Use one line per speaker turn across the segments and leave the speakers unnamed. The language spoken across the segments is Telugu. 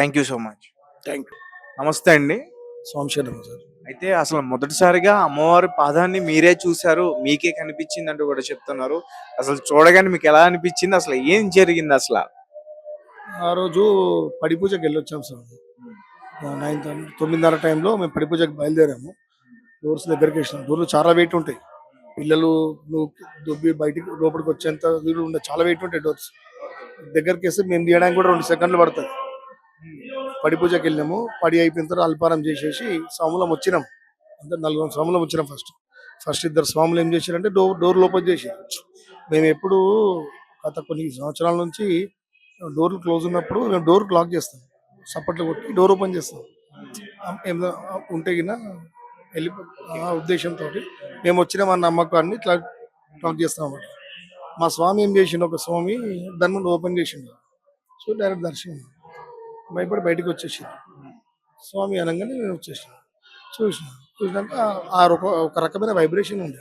Thank you so much
thank you
నమస్తే అండి.
సోమశేఖరం సార్.
అయితే అసలు మొదటిసారిగా అమ్మవారి పాదాన్ని మీరే చూశారు మీకే కనిపించింది అంటూ కూడా చెప్తున్నారు. అసలు చూడగానే మీకు ఎలా అనిపించింది? అసలు ఏం జరిగింది అసలు?
ఆ రోజు పడి పూజకి వెళ్ళొచ్చాం సార్. నైన్ తొమ్మిదిన్నర టైంలో మేము పడి పూజకి బయలుదేరాము. డోర్స్ దగ్గరికి వేసినాం. డోర్లు చాలా వెయిట్ ఉంటాయి. పిల్లలు నువ్వు దుబ్బి బయటికి లోపలికి వచ్చేంత వీలు ఉండే చాలా వెయిట్ ఉంటాయి డోర్స్. దగ్గరికి వేస్తే మేము తీయడానికి కూడా రెండు సెకండ్లు పడుతుంది. పడి పూజకి వెళ్ళినాము. పడి అయిపోయిన తర్వాత అల్పారం చేసేసి స్వాములం వచ్చినాం. అంటే నలుగురు స్వాములం వచ్చినాం ఫస్ట్ ఫస్ట్ ఇద్దరు స్వాములు ఏం చేశారంటే డోర్ డోర్ లోపల చేసారు మేము ఎప్పుడు గత కొన్ని సంవత్సరాల నుంచి డోర్లు క్లోజ్ ఉన్నప్పుడు మేము డోర్ లాక్ చేస్తాం. సప్పట్లు కొట్టి డోర్ ఓపెన్ చేస్తాం. ఏమైనా ఉంటే గిన వెళ్ళి ఆ ఉద్దేశంతో మేము వచ్చిన మా నమ్మకాన్ని ఇట్లా లాక్ చేస్తాం అన్నమాట. మా స్వామి ఏం చేసిండు ఒక స్వామి దాన్ని ఓపెన్ చేసిండు. సో డైరెక్ట్ దర్శనం. భయపడి బయటకు వచ్చేసింది. స్వామి అనగానే నేను వచ్చేసాను. చూసిన చూసినాక ఆ ఒక ఒక రకమైన వైబ్రేషన్ ఉంది.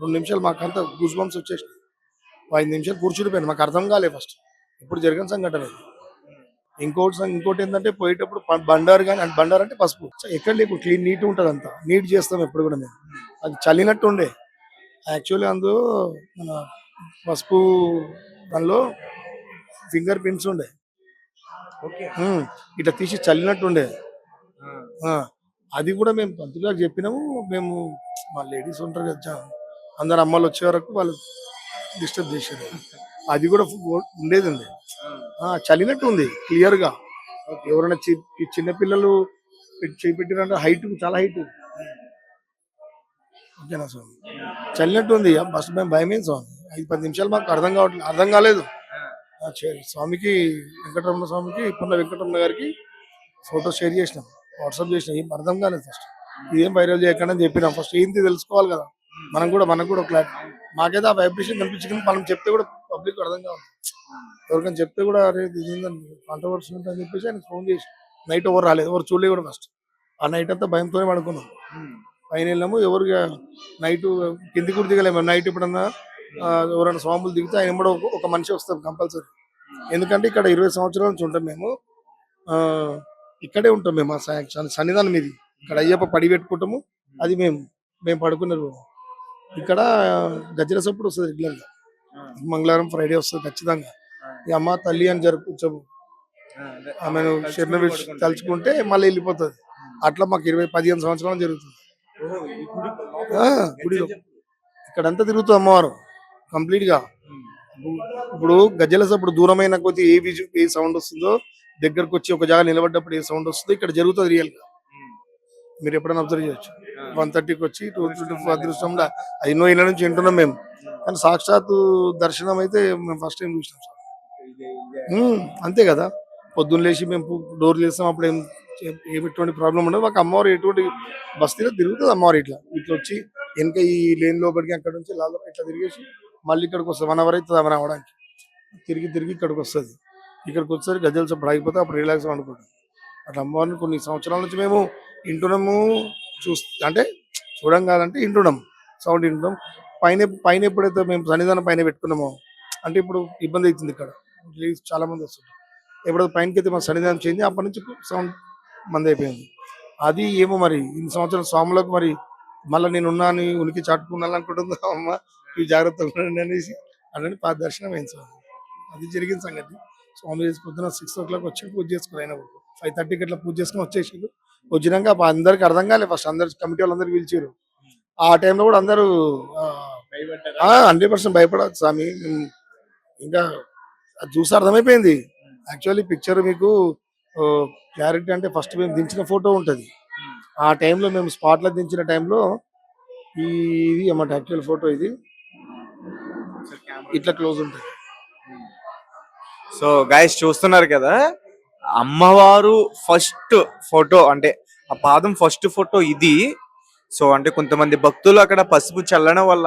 రెండు నిమిషాలు మాకంతా గూస్ బంప్స్ వచ్చేసినాయి ఐదు నిమిషాలు కూర్చుండిపోయాను మాకు అర్థం కాలే ఫస్ట్ ఇప్పుడు జరిగిన సంఘటన ఇంకోటి ఇంకోటి ఏంటంటే పోయేటప్పుడు బండారు కానీ అంటే బండారు అంటే పసుపు. ఎక్కడ లేకు క్లీన్ నీట్ ఉంటుంది అంతా. నీట్ చేస్తాం ఎప్పుడు కూడా మేము. అది చల్లినట్టు ఉండే. యాక్చువల్లీ అందు మన పసుపు దానిలో ఫింగర్ ప్రింట్స్ ఉండే. ఇట్లా తీసి చల్లినట్టు ఉండే ఆ, అది కూడా మేము పంతులుగా చెప్పినాము. మేము మా లేడీస్ ఉంటారు కదా అందరు అమ్మాయిలు వచ్చే వరకు వాళ్ళు డిస్టర్బ్ చేశారు. అది కూడా ఉండేది ఉంది ఆ, చలినట్టు ఉంది క్లియర్గా ఎవరైనా చి- ఈ చిన్న పిల్లలు పెట్టి- చేయి పెట్టినంటే హైట్ చాలా హైట్. ఓకేనా స్వామి? చలినట్టు ఉంది ఫస్ట్ మేము భయమైంది స్వామి? ఐదు పది నిమిషాలు మాకు అర్థం కావట్లేదు అర్థం కాలేదు. స్వామికి వెంకటరమణ స్వామికి పున్న వెంకటరమణ గారికి ఫోటో షేర్ చేసినాం. వాట్సాప్ చేసినాం. ఏం అర్థం కాలేదు ఫస్ట్ ఇదేం వైరల్ చేయకుండా అని చెప్పినాం. ఫస్ట్ ఏంటి తెలుసుకోవాలి కదా. మనం కూడా మనకు కూడా క్లారిటీ మాకైతే ఆ వైబ్రేషన్ కనిపించుకుని మనం చెప్తే కూడా పబ్లిక్ అర్థం కావాలి ఎవరికైనా చెప్తే కూడా అరే ఇది కాంట్రవర్సీ ఉంటుందని చెప్పేసి ఆయన ఫోన్ చేసి నైట్ ఎవరు రాలేదు. ఎవరు చూడలేదు కూడా ఫస్ట్ ఆ నైట్ అంతా భయంతోనే పడుకున్నాం. పైన వెళ్ళాము ఎవరు నైట్ కింది కూడా దిగలేము నైట్ ఎప్పుడన్నా ఎవరైనా స్వాములు దిగితే ఆయన కూడా ఒక- మనిషి వస్తాం కంపల్సరీ. ఎందుకంటే ఇక్కడ ఇరవై సంవత్సరాల నుంచి ఉంటాం మేము. ఆ, ఇక్కడే ఉంటాం మేము ఆ సన్నిధానం ఇది. ఇక్కడ అయ్యప్ప పడి పెట్టుకుంటాము. అది మేము మేము పడుకునే రూమ్ ఇక్కడ గజ్జల సప్పుడు వస్తుంది రెగ్యులర్గా మంగళవారం ఫ్రైడే వస్తుంది ఖచ్చితంగా. ఈ అమ్మ తల్లి అని జరుపుకుంటాము ఆమెను శరణ తలుచుకుంటే మళ్ళీ వెళ్ళిపోతుంది. అట్లా మాకు ఇరవై పదిహేను సంవత్సరాలు జరుగుతుంది. గుడిలో ఇక్కడంతా తిరుగుతుంది అమ్మవారు. కంప్లీట్గా ఇప్పుడు గజ్జల సప్పుడు దూరమైన కొద్ది ఏ విజు ఏ సౌండ్ వస్తుందో దగ్గరకు వచ్చి ఒక జాగా నిలబడ్డప్పుడు ఏ సౌండ్ వస్తుందో ఇక్కడ జరుగుతుంది రియల్గా మీరు ఎప్పుడైనా అబ్జర్వ్ చేయొచ్చు. వన్ థర్టీకి వచ్చి టూ ట్వంటీ ఫోర్ అదృష్టంలో ఎన్నో ఇళ్ళ నుంచి వింటున్నాం మేము. కానీ సాక్షాత్తు దర్శనం అయితే మేము ఫస్ట్ టైం చూసినాం సార్. అంతే కదా. పొద్దున్న లేచి మేము డోర్ చేస్తాం అప్పుడు ఏం ఏం ఎటువంటి ప్రాబ్లం ఉండదు. మాకు అమ్మవారు ఎటువంటి బస్తీలో తిరుగుతుంది అమ్మవారు ఇట్లా. ఇట్లా వచ్చి వెనక ఈ లేన్ లోపలికి అక్కడ నుంచి లాలో ఇట్లా తిరిగేసి మళ్ళీ ఇక్కడికి వస్తుంది. వన్ అవర్ అవుతుంది అమ్మ రావడానికి. తిరిగి తిరిగి ఇక్కడికి వస్తుంది. ఇక్కడికి వచ్చేసరికి గజలు సప్పుడు ఆగిపోతే అప్పుడు రిలాక్స్ అనుకుంటాం అట్లా అమ్మవారిని కొన్ని సంవత్సరాల నుంచి మేము వింటున్నాము చూస్ అంటే చూడం కాదంటే వింటున్నాం. సౌండ్ వింటున్నాం. పైన పైన ఎప్పుడైతే మేము సన్నిధానం పైన పెట్టుకున్నామో అంటే ఇప్పుడు ఇబ్బంది అవుతుంది ఇక్కడ. చాలా మంది వస్తుంటారు. ఎప్పుడైతే పైనకి అయితే మా సన్నిధానం చేంజ్ అప్పటి నుంచి సౌండ్ మంది అయిపోయింది. అది ఏమో మరి ఇన్ని సంవత్సరాల స్వాములకు మరి మళ్ళీ నేను అని ఉనికి చాటుకున్నాను అనుకుంటుందా అమ్మ? ఇవి జాగ్రత్తగా ఉండండి అనేసి అలానే పాత దర్శనం అయింది స్వామి అది జరిగిన సంగతి. స్వామి చేసి పొద్దున సిక్స్ ఓ క్లాక్ వచ్చి పూజ చేసుకుని అయినా ఫైవ్ థర్టీకి అట్లా పూజ చేసుకుని వచ్చేసారు వచ్చినాక అప్పుడు అందరికి అర్థం కాలేదు ఫస్ట్ అందరు కమిటీ వాళ్ళందరూ పిలిచారు. ఆ టైంలో కూడా అందరూ హండ్రెడ్ పర్సెంట్ భయపడదు స్వామి. ఇంకా అది చూసి అర్థమైపోయింది. యాక్చువల్లీ పిక్చర్ మీకు క్లారిటీ అంటే ఫస్ట్ మేము దించిన ఫోటో ఉంటుంది. ఆ టైంలో మేము స్పాట్లో దించిన టైంలో ఇది అన్నమాట యాక్చువల్ ఫోటో ఇది. ఇట్లా క్లోజ్ ఉంటుంది
సో గాయస్ చూస్తున్నారు కదా? అమ్మవారు ఫస్ట్ ఫోటో అంటే ఆ పాదం ఫస్ట్ ఫోటో ఇది. సో అంటే కొంతమంది భక్తులు అక్కడ పసుపు చల్లడం వల్ల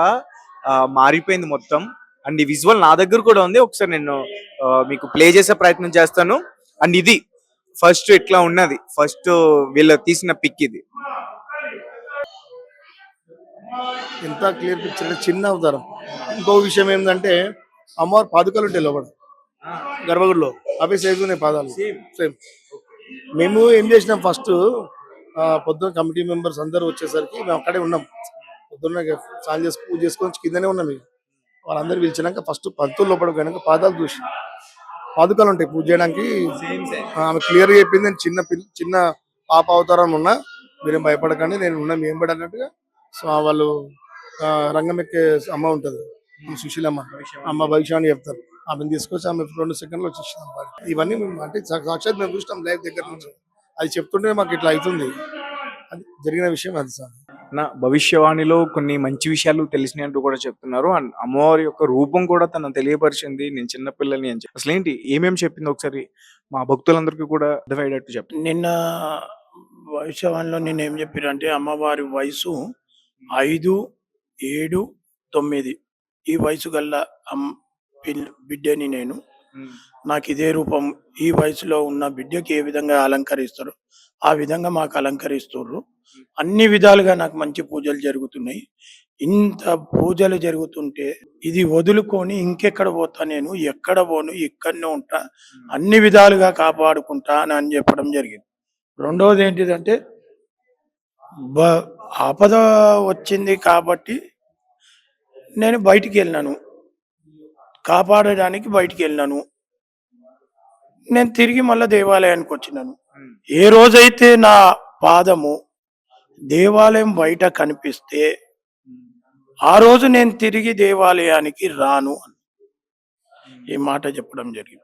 మారిపోయింది మొత్తం. అండ్ ఈ విజువల్ నా దగ్గర కూడా ఉంది. ఒకసారి నేను మీకు ప్లే చేసే ప్రయత్నం చేస్తాను. అండ్ ఇది ఫస్ట్ ఇట్లా ఉన్నది. ఫస్ట్ వీళ్ళు తీసిన పిక్ ఇది.
ఎంత క్లియర్ పిక్చర్ చిన్న అవతారం. ఇంకో విషయం ఏంటంటే అమ్మవారు పాదుకలు ఉంటాయి లోపల. గర్భగుడిలో. అవే సైజు ఉన్నాయి పాదాలు. సేమ్ మేము ఏం చేసినాం ఫస్ట్ పొద్దున్న కమిటీ మెంబర్స్ అందరూ వచ్చేసరికి మేము అక్కడే ఉన్నాం. పొద్దున్న స్నానం చేసి పూజ చేసుకొని కిందనే ఉన్నాం ఇక. వాళ్ళందరూ పిలిచినాక ఫస్ట్ పంతులు లోపల పోయినాక పాదాలు చూసి. పాదుకాలు ఉంటాయి పూజ చేయడానికి. ఆమె క్లియర్గా చెప్పింది నేను చిన్న పిల్ల చిన్న పాప అవతారం ఉన్నా. మీరేం భయపడకండి నేను ఉన్నా ఏం పడన్నట్టుగా సో వాళ్ళు ఆ, రంగం ఎక్కే అమ్మ ఉంటది. సుశీలమ్మ. అమ్మ భవిష్య అని చెప్తారు. ఆమెను తీసుకొచ్చి ఆమె రెండు సెకండ్లు అన్నమాట. ఇవన్నీ మేము అంటే సాక్షాత్ మేము చూసినాం లైవ్ దగ్గర నుంచి. అది చెప్తుంటే మాకు ఇట్లా అవుతుంది. అది జరిగిన విషయం అది సార్.
నా భవిష్యవాణిలో కొన్ని మంచి విషయాలు తెలిసినట్టు కూడా చెప్తున్నారు. అండ్ అమ్మవారి యొక్క రూపం కూడా తను తెలియపరిచింది. నేను చిన్నపిల్లల్ని అని చెప్పి. అసలు ఏంటి? ఏమేమి చెప్పింది ఒకసారి? మా భక్తులందరికీ కూడా అర్థమయ్యేటట్టు చెప్తాను
నిన్న భవిష్యవాణిలో నేను ఏం చెప్పారంటే అమ్మవారి వయసు ఐదు ఏడు తొమ్మిది. ఈ వయసు గల్ల అమ్ పిల్- బిడ్డని నేను. నాకు ఇదే రూపం. ఈ వయసులో ఉన్న బిడ్డకి ఏ విధంగా అలంకరిస్తారు? ఆ విధంగా మాకు అలంకరిస్తుర్రు. అన్ని విధాలుగా నాకు మంచి పూజలు జరుగుతున్నాయి. ఇంత పూజలు జరుగుతుంటే ఇది వదులుకొని ఇంకెక్కడ పోతా నేను? ఎక్కడ పోను? ఇక్కడనే ఉంటా. అన్ని విధాలుగా కాపాడుకుంటా అని అని చెప్పడం జరిగింది. రెండవది ఏంటిదంటే ఆపద వచ్చింది కాబట్టి నేను బయటికి వెళ్ళినాను. కాపాడడానికి బయటికి వెళ్ళినాను. నేను తిరిగి మళ్ళీ దేవాలయానికి వచ్చినాను. ఏ రోజైతే నా పాదము దేవాలయం బయట కనిపిస్తే ఆ రోజు నేను తిరిగి దేవాలయానికి రాను అని. ఈ మాట చెప్పడం జరిగింది.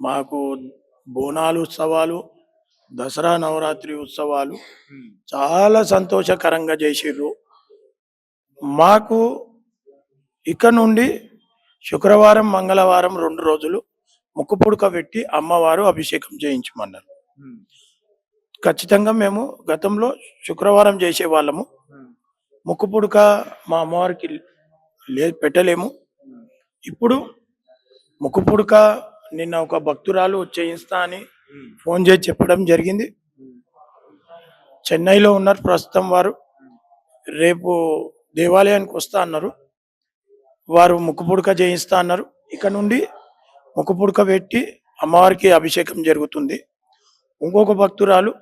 మాకు బోనాలు ఉత్సవాలు దసరా నవరాత్రి ఉత్సవాలు చాలా సంతోషకరంగా చేసిర్రు. మాకు ఇక్కడ నుండి శుక్రవారం మంగళవారం రెండు రోజులు ముక్కు పుడక పెట్టి అమ్మవారు అభిషేకం చేయించమన్నారు. ఖచ్చితంగా మేము గతంలో శుక్రవారం చేసే వాళ్ళము. ముక్కు పుడక మా అమ్మవారికి లే పెట్టలేము. ఇప్పుడు ముక్కు పుడక నిన్న ఒక భక్తురాలు చేయిస్తా అని ఫోన్ చేసి చెప్పడం జరిగింది. చెన్నైలో ఉన్నారు ప్రస్తుతం వారు. రేపు దేవాలయానికి వస్తా అన్నారు. వారు ముక్కు పుడక చేయిస్తా అన్నారు. ఇక్కడ నుండి ముక్కుపుడక పెట్టి అమ్మవారికి అభిషేకం జరుగుతుంది. ఇంకొక భక్తురాలు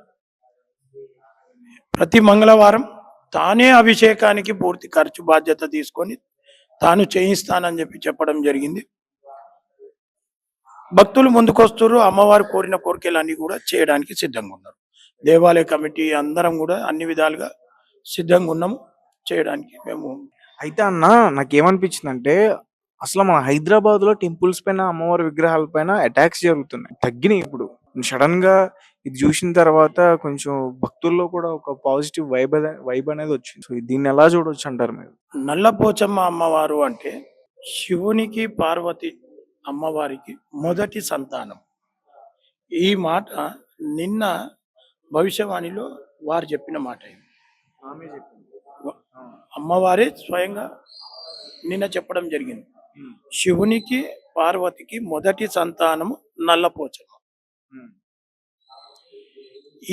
ప్రతి మంగళవారం తానే అభిషేకానికి పూర్తి ఖర్చు బాధ్యత తీసుకొని తాను చేయిస్తానని చెప్పి చెప్పడం జరిగింది. భక్తులు ముందుకొస్తారు అమ్మవారు కోరిన కోరికలన్నీ కూడా చేయడానికి సిద్ధంగా ఉన్నారు. దేవాలయ కమిటీ అందరం కూడా అన్ని విధాలుగా సిద్ధంగా ఉన్నాము చేయడానికి మేము
అయితే అన్న నాకేమనిపించింది అంటే అసలు మన హైదరాబాద్లో టెంపుల్స్ పైన అమ్మవారి విగ్రహాల పైన అటాక్స్ జరుగుతున్నాయి. తగ్గినాయి ఇప్పుడు. సడన్గా ఇది చూసిన తర్వాత కొంచెం భక్తుల్లో కూడా ఒక పాజిటివ్ వైబ్ వైబ్ అనేది వచ్చింది. సో దీన్ని ఎలా చూడొచ్చు అంటారు మీరు?
నల్లపోచమ్మ అమ్మవారు అంటే శివునికి పార్వతి అమ్మవారికి మొదటి సంతానం. ఈ మాట నిన్న భవిష్యవాణిలో వారు చెప్పిన మాట ఇది. అమ్మవారే స్వయంగా నిన్న చెప్పడం జరిగింది. శివునికి పార్వతికి మొదటి సంతానము నల్లపోచమ్మ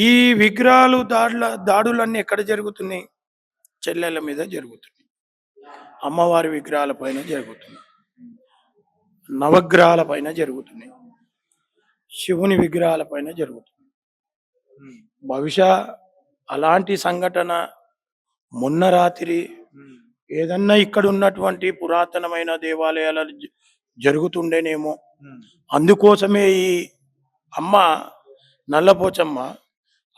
ఈ విగ్రహాలు దాడుల దాడులన్నీ ఎక్కడ జరుగుతున్నాయి? చెల్లెల మీద జరుగుతున్నాయి. అమ్మవారి విగ్రహాల పైన జరుగుతున్నాయి. నవగ్రహాల పైన జరుగుతున్నాయి శివుని విగ్రహాల పైన జరుగుతుంది. బహుశా అలాంటి సంఘటన మొన్న రాత్రి ఏదన్నా ఇక్కడ ఉన్నటువంటి పురాతనమైన దేవాలయాల జరుగుతుండేనేమో. అందుకోసమే ఈ అమ్మ నల్లపోచమ్మ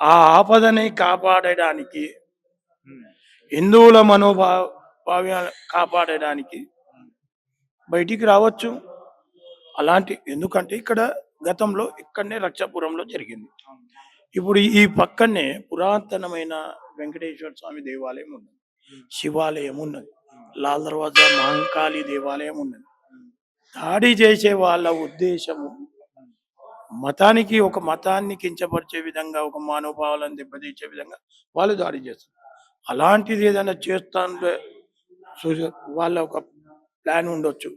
ఆ ఆపదని కాపాడడానికి హిందువుల మనోభావ కాపాడడానికి బయటికి రావచ్చు. అలాంటి ఎందుకంటే ఇక్కడ గతంలో ఇక్కడనే రక్షాపురంలో జరిగింది. ఇప్పుడు ఈ పక్కనే పురాతనమైన వెంకటేశ్వర స్వామి దేవాలయం ఉన్నది. శివాలయం ఉన్నది. లాల్ దర్వాజా మహంకాళి దేవాలయం ఉన్నది. దాడి చేసే వాళ్ళ ఉద్దేశము మతానికి ఒక మతాన్ని కించపరిచే విధంగా ఒక మానవభావాలను దెబ్బతీసే విధంగా వాళ్ళు దాడి చేస్తారు అలాంటిది ఏదైనా చేస్తాను వాళ్ళ ఒక ప్లాన్ ఉండొచ్చు.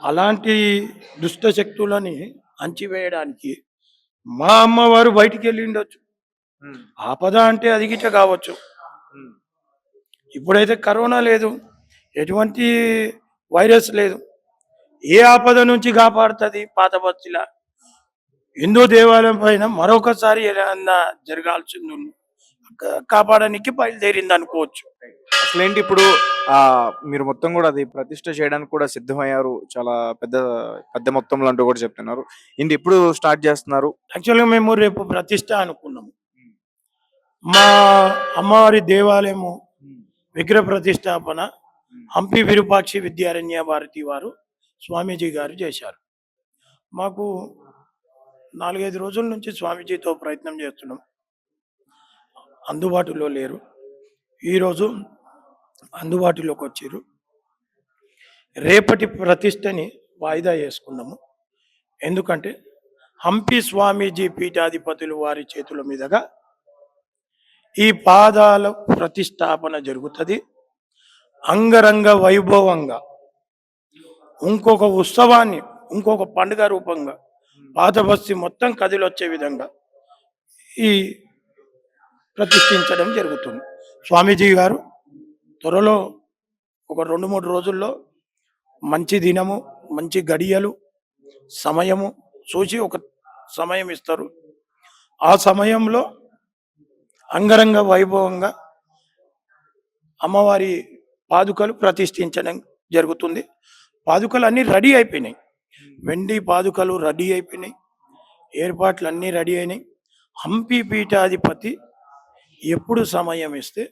అలాంటి దుష్ట శక్తులని అణచివేయడానికి మా అమ్మవారు బయటికి వెళ్ళి ఉండొచ్చు ఆపద అంటే అది గిట్ట కావచ్చు ఇప్పుడైతే కరోనా లేదు. ఎటువంటి వైరస్ లేదు. ఏ ఆపద నుంచి కాపాడుతుంది పాత బస్తిలా హిందూ దేవాలయం పైన మరొకసారి ఏదైనా జరగాల్సింది ఉంది. కాపాడడానికి బయలుదేరింది అనుకోవచ్చు
అసలేంటి ఇప్పుడు ఆ మీరు మొత్తం కూడా అది ప్రతిష్ట చేయడానికి కూడా సిద్ధమయ్యారు. చాలా పెద్ద పెద్ద మొత్తంలో అంటూ కూడా చెప్తున్నారు. ఇంటి ఎప్పుడు స్టార్ట్ చేస్తున్నారు?
యాక్చువల్గా మేము రేపు ప్రతిష్ట అనుకున్నాము. మా అమ్మవారి దేవాలయము విగ్రహ ప్రతిష్టాపన హంపి విరూపాక్షి విద్యారణ్య భారతి వారు స్వామీజీ గారు చేశారు. మాకు నాలుగైదు రోజుల నుంచి స్వామీజీతో ప్రయత్నం చేస్తున్నాం. అందుబాటులో లేరు. ఈరోజు అందుబాటులోకి వచ్చారు. రేపటి ప్రతిష్టని వాయిదా చేసుకున్నాము ఎందుకంటే హంపి స్వామీజీ పీఠాధిపతులు వారి చేతుల మీదుగా ఈ పాదాల ప్రతిష్టాపన జరుగుతుంది. అంగరంగ వైభవంగా ఇంకొక ఉత్సవాన్ని ఇంకొక పండుగ రూపంగా పాత బస్తి మొత్తం కదిలొచ్చే విధంగా ఈ ప్రతిష్ఠించడం జరుగుతుంది. స్వామీజీ గారు త్వరలో ఒక రెండు మూడు రోజుల్లో మంచి దినము మంచి గడియలు సమయము చూసి ఒక సమయం ఇస్తారు. ఆ సమయంలో అంగరంగ వైభవంగా అమ్మవారి పాదుకలు ప్రతిష్ఠించడం జరుగుతుంది. పాదుకలు అన్నీ రెడీ అయిపోయినాయి. వెండి పాదుకలు రెడీ అయిపోయినాయి. ఏర్పాట్లు అన్నీ రెడీ అయినాయి. హంపి పీఠాధిపతి ఎప్పుడు సమయం ఇస్తే